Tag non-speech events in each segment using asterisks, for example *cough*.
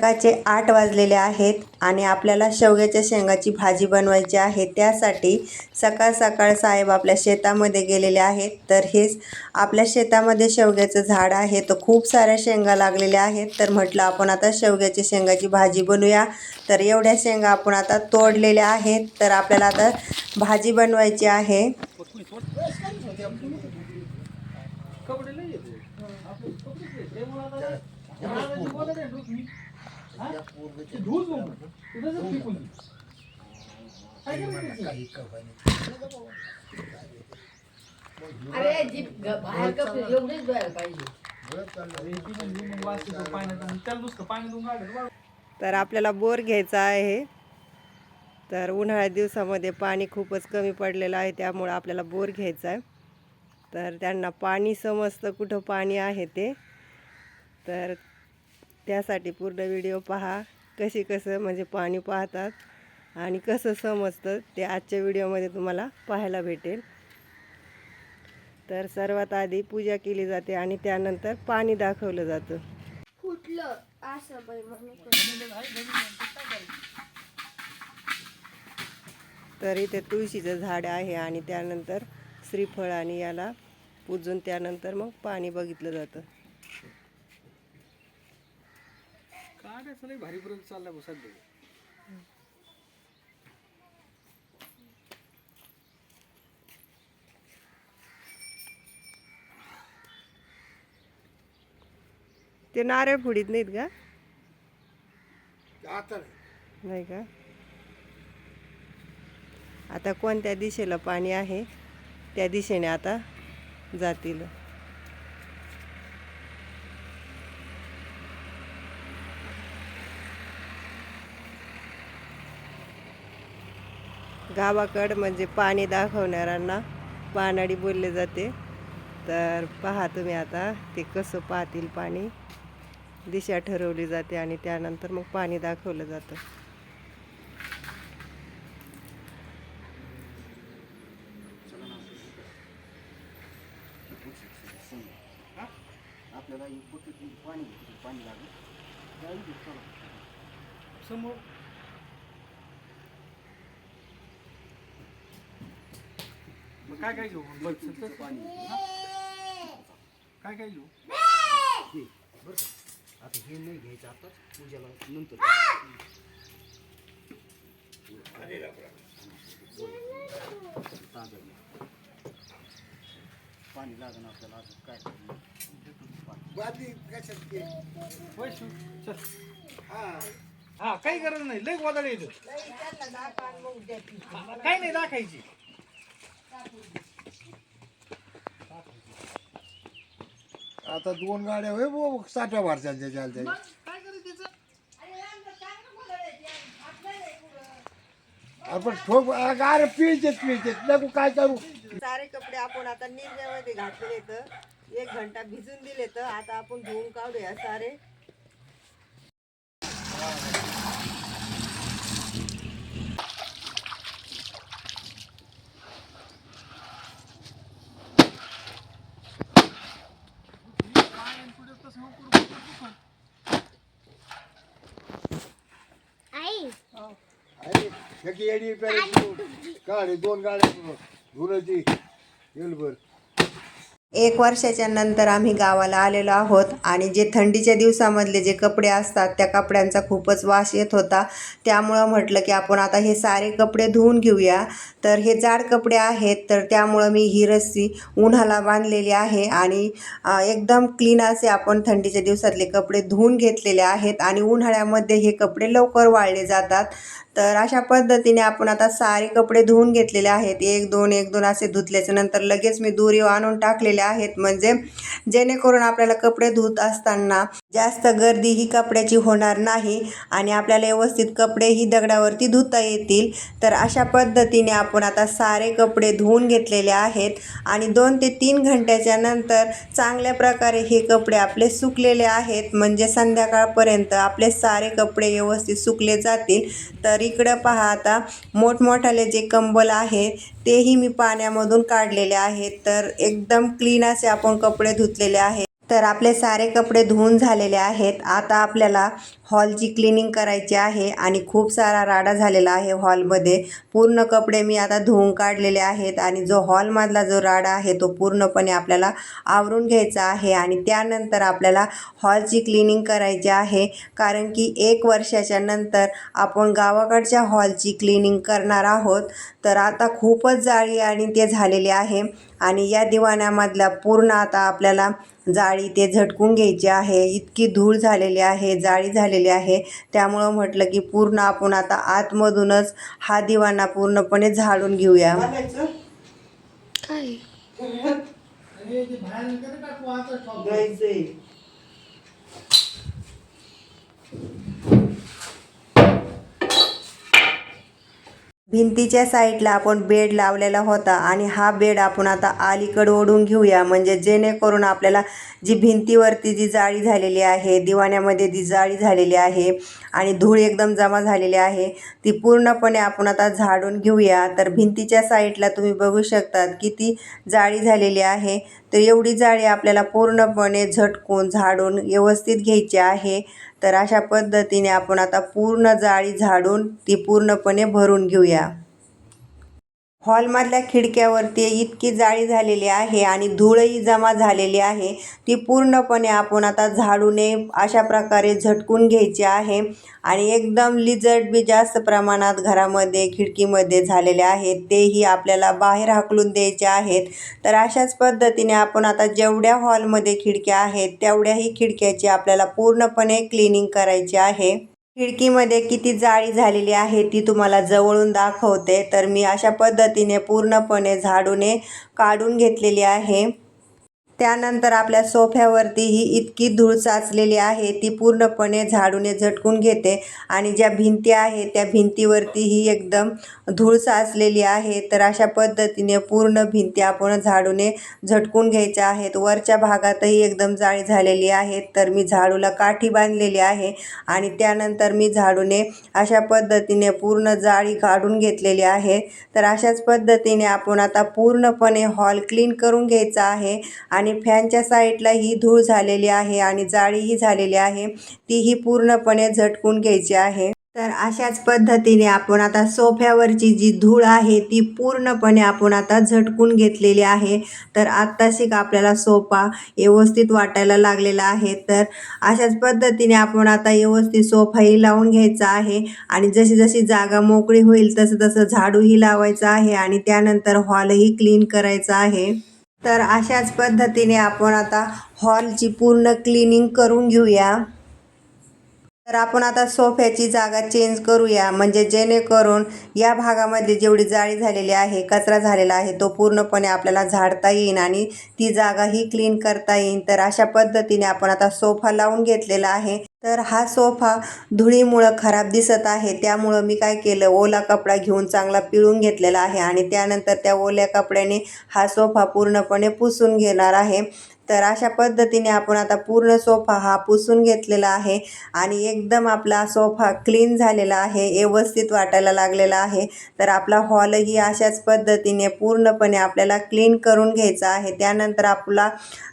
सकाळचे आठ वाजलेले आहेत आणि आपल्याला शेवग्याच्या शेंगाची भाजी बनवायची आहे. त्यासाठी सकाळ सकाळ साहेब आपल्या शेतामध्ये गेलेले आहेत. तर हेच आपल्या शेतामध्ये शेवग्याचं झाड आहे. तर खूप साऱ्या शेंगा लागलेल्या आहेत. तर म्हटलं आपण आता शेवग्याच्या शेंगाची भाजी बनवूया तर एवढ्या शेंगा आपण आता तोडलेल्या आहेत. तर आपल्याला आता भाजी बनवायची आहे. अरे बाहेर बाहेर पाहिजे. तर आपल्याला बोर घ्यायचा आहे. तर उन्हाळ्या दिवसामध्ये पाणी खूपच कमी पडलेलं आहे त्यामुळं आपल्याला बोर घ्यायचा आहे. तर त्यांना पाणी समजतं कुठं पाणी आहे ते. तर त्यासाठी पूर्ण व्हिडिओ पहा कशी कसं म्हणजे पाणी पाहतात आणि कसं समजतं ते आजच्या व्हिडिओमध्ये तुम्हाला पाहायला भेटेल. तर सर्वात आधी पूजा केली जाते आणि त्यानंतर पाणी दाखवलं जातं. फुटलं. असं तर इथे तुळशीचं झाड आहे आणि त्यानंतर श्रीफळ आणि याला पूजून त्यानंतर मग पाणी बघितलं जातं. काढायचं लई भारी पर्यंत चाललाय बा सध्या. ते नारळ फुडीत नाहीत का? नाही का? आता कोणत्या दिशेला पाणी आहे? त्या दिशेने आता जातील. गावाकड म्हणजे पाणी दाखवणाऱ्यांना पानाडी बोलले जाते. तर पहा तुम्ही आता ते कसं पाहतील पाणी दिशा ठरवली जाते आणि त्यानंतर मग पाणी दाखवलं जातं. समोर मग काय काय घेऊ? सतत पाणी काय काय घेऊ? आता हे नाही घ्यायचं आताच पूजाला नंतर. तांदूळ. पाणी लागण आपल्याला अजून काय होय शिव, चल. हा. काही गरज नाही. लई गोदाड येत काही नाही दाखायची. आता दोन गाड्या होय बुवा साठ्या चालत्या काय करायचं त्याचं? आपण ठोक गार पिळतेत पिळतेत. नको काय करू? सारे कपडे आपण आता निर्म्यामध्ये घातलेले तर एक घंटा भिजून दिले तर आता आपण धुवून काढूया सारे. एक येडी पेरायची गाडी दोन गाड्या धुरायची येलभर. एक वर्षाच्या नंतर आम्ही गावाला आलेलो आहोत आणि जे थंडीच्या दिवसामधले जे कपडे असतात त्या कपड्यांचा खूपच वास येत होता. त्यामुळं म्हटलं की आपण आता हे सारे कपडे धुवून घेऊया. तर हे जाड कपडे आहेत तर त्यामुळं मी ही रस्सी उन्हाला बांधलेली आहे आणि एकदम क्लीन असे आपण थंडीच्या दिवसातले कपडे धुवून घेतलेले आहेत आणि उन्हाळ्यामध्ये हे कपडे लवकर वाळले जातात. तर अशा पद्धतीने आपण आता सारे कपडे धुवून घेतलेले आहेत. एक दोन एक दोन असे धुतल्याच्या नंतर लगेच मी दोरी आणून टाकलेले आहेत. म्हणजे जेणेकरून आपल्याला कपडे धुत असताना जास्त गर्दी ही कपड्याची होणार नाही आणि आपल्याला व्यवस्थित कपडेही दगडावरती धुता येतील. तर अशा पद्धतीने आपण आता सारे कपडे धुवून घेतलेले आहेत आणि दोन ते तीन घंट्याच्या नंतर चांगल्या प्रकारे हे कपडे आपले सुकलेले आहेत. म्हणजे संध्याकाळपर्यंत आपले सारे कपडे व्यवस्थित सुकले जातील. तर इकडं पहा आता मोठमोठाले जे कंबल आहे तेही मी पाण्यामधून काढलेले आहेत. तर एकदम क्लीन असे आपण कपडे धुतलेले आहेत. तर आपले सारे कपडे धुवून झालेले आहेत. आता आपल्याला हॉलची क्लिनिंग करायची आहे आणि खूप सारा राडा झालेला आहे हॉलमध्ये. पूर्ण कपडे मी आता धुवून काढलेले आहेत आणि जो हॉलमधला जो राडा आहे तो पूर्णपणे आपल्याला आवरून घ्यायचा आहे आणि त्यानंतर आपल्याला हॉलची क्लिनिंग करायची आहे. कारण की एक वर्षाच्या नंतर आपण गावाकडच्या हॉलची क्लिनिंग करणार आहोत. तर आता खूपच जाळी आणि ते झालेले आहे आणि या दिवाण्यामधला पूर्ण आता आपल्याला जाळी ते झटकून घ्यायची आहे. इतकी धूळ झालेली आहे जाळी झालेली आहे. त्यामुळं म्हटलं की पूर्ण आपण आता आतमधूनच हा दिवाणा पूर्णपणे झाडून घेऊया. काय अरे ते बाहेर नका टाकू आता ठोक. भिंतीच्या साईडला आपण बेड लावलेला होता आणि हा बेड आपण आता अलीकडं ओढून घेऊया. म्हणजे जेणेकरून आपल्याला जी भिंतीवरती जी जाळी झालेली आहे दिवाण्यामध्ये जी जाळी झालेली आहे आणि धूळ एकदम जमा झालेली आहे ती पूर्णपणे आपण आता झाडून घेऊया. तर भिंतीच्या साईडला तुम्ही बघू शकतात किती जाळी झालेली आहे. तर एवढी जाळी आपल्याला पूर्णपणे झटकून झाडून व्यवस्थित घ्यायची आहे. तर अशा पद्धतीने आपण आता पूर्ण जाळी झाडून ती पूर्णपणे भरून घेऊया. हॉलमधल्या खिडक्यावरती इतकी जाळी झालेली आहे आणि धूळही जमा झालेली आहे. ती पूर्णपणे आपण आता झाडूने अशा प्रकारे झटकून घ्यायची आहे आणि एकदम लिजट बी जास्त प्रमाणात घरामध्ये खिडकीमध्ये झालेले आहेत. तेही आपल्याला बाहेर हाकलून द्यायचे आहेत. तर अशाच पद्धतीने आपण आता जेवढ्या हॉलमध्ये खिडक्या आहेत तेवढ्याही खिडक्याची आपल्याला पूर्णपणे क्लिनिंग करायची आहे. खिडकीमध्ये किती जाळी झालेली आहे ती तुम्हाला जवळून दाखवते. तर मी अशा पद्धतीने पूर्णपणे झाडूने काढून घेतलेली आहे. त्यानंतर आपल्या सोफ्यावरती ही इतकी धूळ साचलेली आहे ती पूर्णपणे झाडूने झटकून घेते आणि ज्या भिंती आहे त्या भिंतीवरती ही एकदम धूळ साचलेली आहे तर अशा पद्धतीने पूर्ण भिंती आपण झाडूने झटकून घ्यायच्या आहेत. वरच्या भागातही एकदम जाळी झालेली आहे तर मी झाडूला काठी बांधलेली आहे आणि त्यानंतर मी झाडूने अशा पद्धतीने पूर्ण जाळी काढून घेतलेली आहे. तर अशाच पद्धतीने आपण आता पूर्णपणे हॉल क्लीन करून घ्यायचा आहे आणि फॅनच्या साईडला ही धूळ झालेली आहे आणि जाळीही झालेली आहे. तीही पूर्णपणे झटकून घ्यायची आहे. तर अशाच पद्धतीने आपण आता सोफ्यावरची जी धूळ आहे ती पूर्णपणे आपण आता झटकून घेतलेली आहे. तर आत्ताशिक आपल्याला सोफा व्यवस्थित वाटायला लागलेला आहे. तर अशाच पद्धतीने आपण आता व्यवस्थित सोफाही लावून घ्यायचा आहे. आणि जशी जशी जागा मोकळी होईल तसं तसं झाडूही लावायचं आहे आणि त्यानंतर हॉलही क्लीन करायचा आहे. तर अशाच पद्धतीने आपण आता हॉलची पूर्ण क्लिनिंग करून घेऊया. तर आपण आता सोफ्याची जागा चेंज करूया. म्हणजे जेणेकरून या भागामध्ये जेवढी जाळी झालेली आहे कचरा झालेला आहे तो पूर्णपणे आपल्याला झाडता येईल आणि ती जागाही क्लीन करता येईल तर अशा पद्धतीने आपण आता सोफा लावून घेतलेला आहे. तर हा सोफा धुळीमुळं खराब दिसत आहे. त्यामुळं मी काय केलं ओला कपडा घेऊन चांगला पिळून घेतलेला आहे आणि त्यानंतर त्या ओल्या कपड्याने हा सोफा पूर्णपणे पुसून घेणार आहे. तर अशा पद्धतीने आपण आता पूर्ण सोफा हा पुसून घेतलेला आहे आणि एकदम आपला सोफा क्लीन झालेला आहे व्यवस्थित वाटायला लागलेला आहे. तर आपला हॉलही अशाच पद्धतीने पूर्णपणे आपल्याला क्लीन करून घ्यायचा आहे. त्यानंतर आपला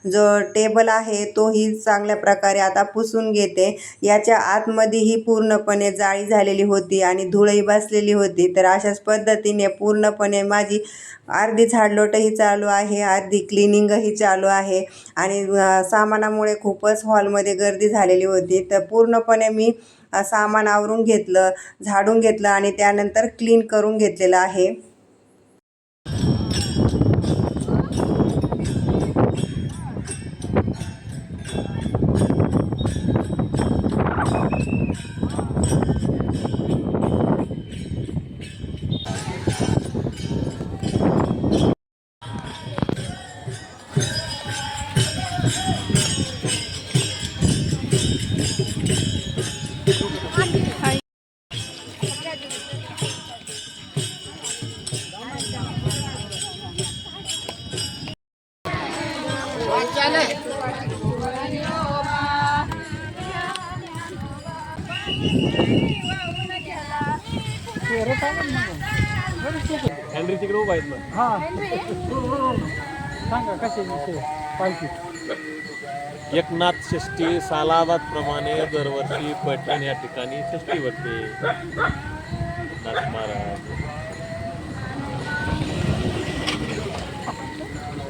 जो टेबल आहे तोही चांगल्या प्रकारे आता पुसून घेते. याच्या आतमध्येही पूर्णपणे जाळी झालेली होती आणि धुळही बसलेली होती. तर अशाच पद्धतीने पूर्णपणे माझी अर्धी झाडलोटही चालू आहे अर्धी क्लिनिंगही चालू आहे. आणि सामानामुळे खूपच हॉलमध्ये गर्दी झालेली होती. तर पूर्णपणे मी सामान आवरून घेतलं झाडून घेतलं आणि त्यानंतर क्लीन करून घेतलेलं आहे. हा. सांगा कसे पाहिजे एकनाथ षष्ठी सालाबाद प्रमाणे दरवर्षी पैठण या ठिकाणी षष्ठी भरते नाथ महाराज.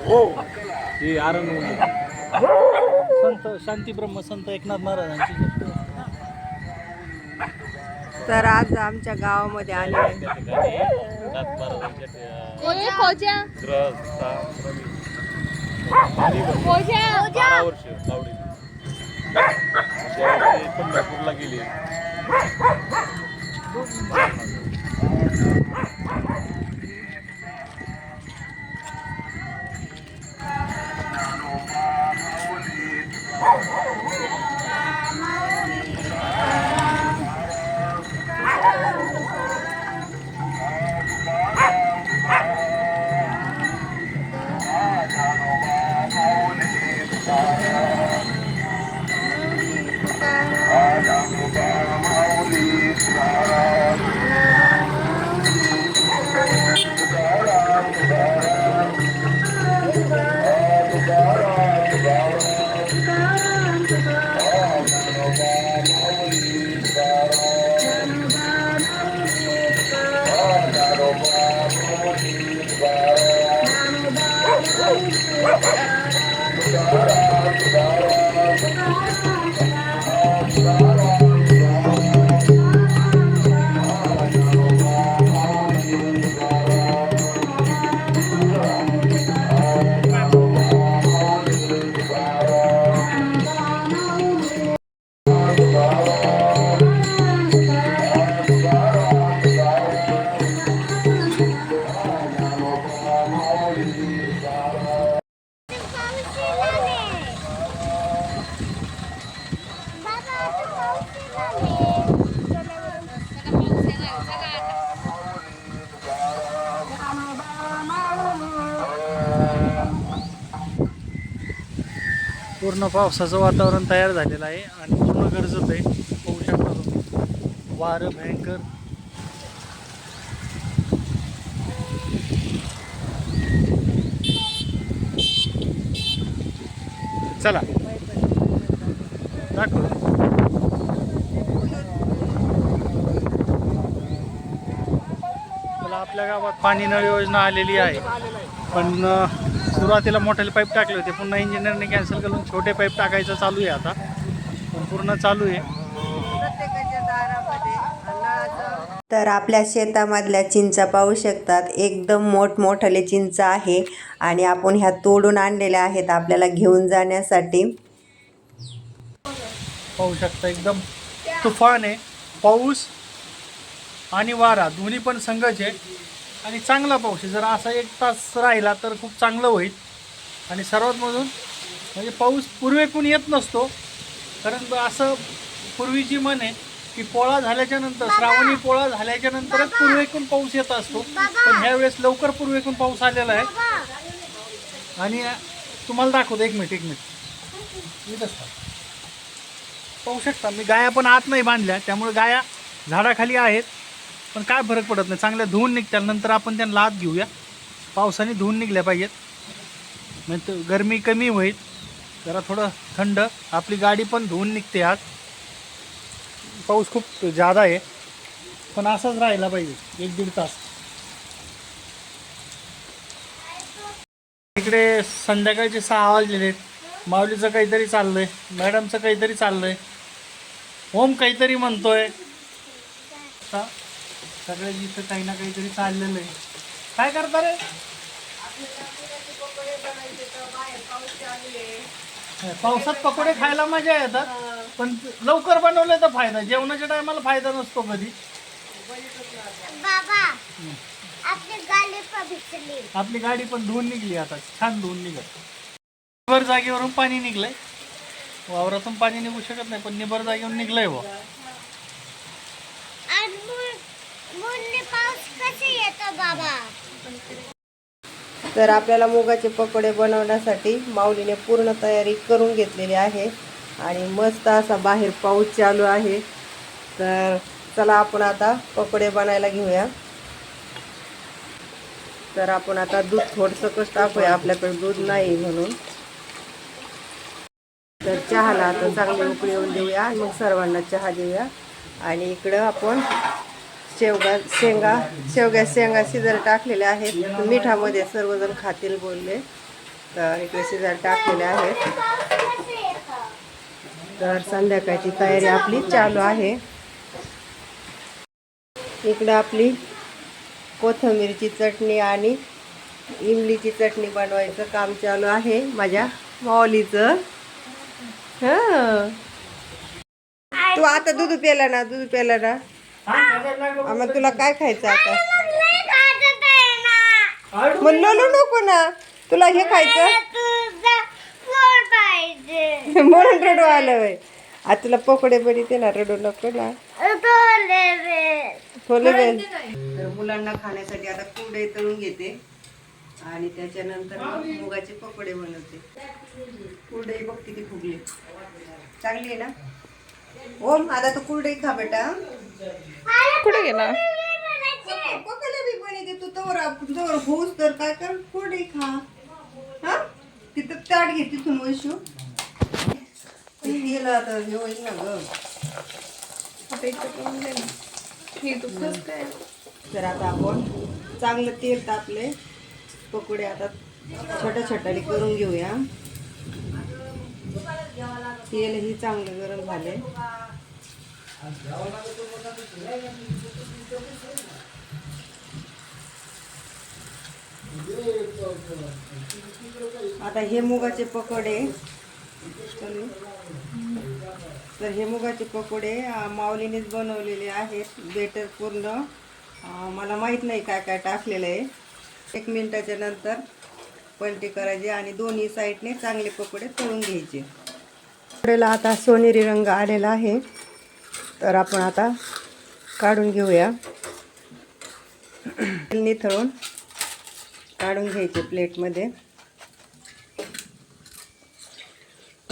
हो. आरण संत शांती ब्रह्म संत एकनाथ महाराजांची तर आज आमच्या गावामध्ये आले त्या पूर्ण पावसाचं वातावरण तयार झालेलं आहे आणि पूर्ण गरजत आहे. पाहू शकता तुम्ही. वारं भयंकर. चला. दाखव. आपल्या गावात पाणी नळ योजना आलेली आहे. पण सुरुवातीला मोठे पाईप टाकले होते. पुन्हा इंजिनियरने कॅन्सल करून छोटे पाईप टाकायचं चालू आहे आता. पण पूर्ण चालू आहे. तर आपल्या शेतामधल्या चिंचा पाहू शकतात. एकदम मोठमोठाले चिंच आहे आणि आपण ह्या तोडून आणलेल्या आहेत आपल्याला घेऊन जाण्यासाठी. पाहू शकता एकदम तुफान आहे. पाऊस आणि वारा दोन्ही पण संघच आहे. आणि चांगला पाऊस आहे. जर असा एक तास राहिला तर खूप चांगलं होईल. आणि सर्वात मधून म्हणजे पाऊस पूर्वेकून येत नसतो. कारण असं पूर्वीची म्हण आहे की पोळा झाल्याच्यानंतर श्रावणी पोळा झाल्याच्या नंतरच पूर्वेकून पाऊस येत असतो. पण ह्यावेळेस लवकर पूर्वेकून पाऊस आलेला आहे. आणि तुम्हाला दाखवतो. एक मिनिट एक मिनिट. इथंच थांब. पाहू शकता. मी गाया पण आत नाही बांधल्या. त्यामुळे गाया झाडाखाली आहेत. पण काय फरक पडत नाही. चांगल्या धुवून निघत्या नंतर आपण त्यांना आत घेऊया. पावसाने धुवून निघल्या पाहिजेत. म्हणजे गरमी कमी होईल. जरा थोडं थंड. आपली गाडी पण धुवून निघते आज. पाऊस खूप जादा आहे. पण असंच राहायला पाहिजे. एक दीड तास. इकडे संध्याकाळचे सहा वाजलेले आहेत. माऊलीचं काहीतरी चाललंय. मॅडमचं काहीतरी चाललंय. ओम काहीतरी म्हणतोय. हां? सगळ्या इथं काही ना काहीतरी चाललेलं आहे. काय करता रे? पावसात पकोडे खायला मजा येतात पण लवकर बनवले तर फायदा. जेवणाच्या टायमाला फायदा नसतो कधी. बाबा आपली गाडी पवित्रली आपली गाडी पण धुवून निघली आता. छान धुवून निघत. निबर जागेवरून पाणी निघलंय. वावरातून पाणी निघू शकत नाही पण निबर जागेवरून निघलंय बुवा. आणि मुल मुलने पाऊस कसे येतो बाबा तर आपल्याला मुगाचे पकोडे बनवण्यासाठी माऊलीने पूर्ण तयारी करून घेतलेली आहे. आणि मस्त असा बाहेर पाऊस चालू आहे. तर चला आपण आता पकोडे बनायला घेऊया. तर आपण आता दूध थोडंसं कस टाकूया. आपल्याकडे दूध नाही म्हणून. तर चहाला आता चांगले उकळी येऊन देऊया आणि मग सर्वांना चहा देऊया. आणि इकडं आपण शेवगा शेंगा शेवग्या शेंगा शिजायला टाकलेल्या आहेत. मिठामध्ये सर्वजण खातील बोलले. तर इकडे शिजायला टाकलेले आहेत. तर संध्याकाळची तयारी आपली चालू आहे. इकडं आपली कोथंबीरची चटणी आणि इमलीची चटणी बनवायचं काम चालू आहे माझ्या माऊलीचं. हां. तू आता दूध प्याला ना दूध प्याला ना. आ, मग तुला काय खायचं आता? मग लोलू नको ना. तुला हे खायचं? पाहिजे. *laughs* म्हणून रडू आलं वय आता तुला पकोडे बरी ना रडू नको ना. खोले बेल तर मुलांना खाण्यासाठी आता कुरडे तळून घेते. आणि त्याच्यानंतर मग मुगाचे पकोडे बनवते. कुरडई बघ किती फुगले. चांगली आहे ना? ओम आता तू कुरडई खा बेटा. कुठे गेला? होऊस तर काय कर कुरडई खा. हा? तिथं ताट घे तिथून वैशू. तेल आता हे होईल ना ग. आता इथं करून दे ना हे तू कसं काय? तर आता आपण चांगलं तेल तापले. पकोडे आता छोट्या छोट्याने करून घेऊया. तेलही चांगलं गरम झाले आता हे मुगाचे पकोडे. तर हे मुगाचे पकोडे माऊलीनेच बनवलेले आहेत. बेटर पूर्ण. मला माहीत नाही काय काय टाकलेलं आहे. एक मिनटाच्या नंतर पलटी करायचे आणि दोन्ही साईडने चांगले पकोडे तळून घ्यायचे. पकोडेला आता सोनेरी रंग आलेला आहे. तर आपण आता काढून घेऊया. निथळून काढून घ्यायचे प्लेटमध्ये.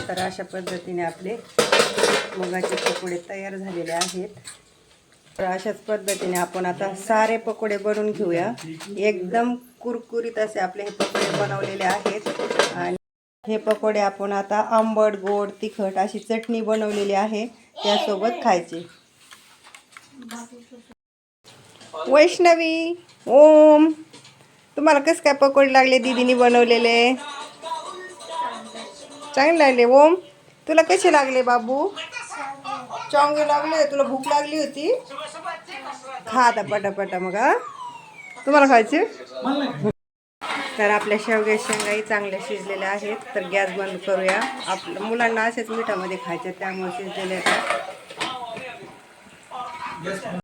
तर अशा पद्धतीने आपले मुगाचे पकोडे तयार झालेले आहेत. तर अशाच पद्धतीने आपण आता सारे पकोडे बनवून घेऊया. एकदम कुरकुरीत असे आपले हे पकोडे बनवलेले आहेत. हे पकोडे आपण आता आंबट गोड तिखट अशी चटणी बनवलेली आहे. त्यासोबत खायचे. वैष्णवी ओम. तुम्हाला कसं काय पकोडे लागले दिदीने बनवलेले? चांगले लागले ओम. तुला कसे लागले बाबू? चांगले लागले तुला भूक लागली होती? खा आता पटापटा मग तुम्हाला खायचे. तर आपल्या शेवग्या शेंगाही चांगल्या शिजलेल्या आहेत. तर गॅस बंद करूया. आप मुलांना असेच मिठामध्ये खायचे त्यामुळे शिजलेल्या आहेत.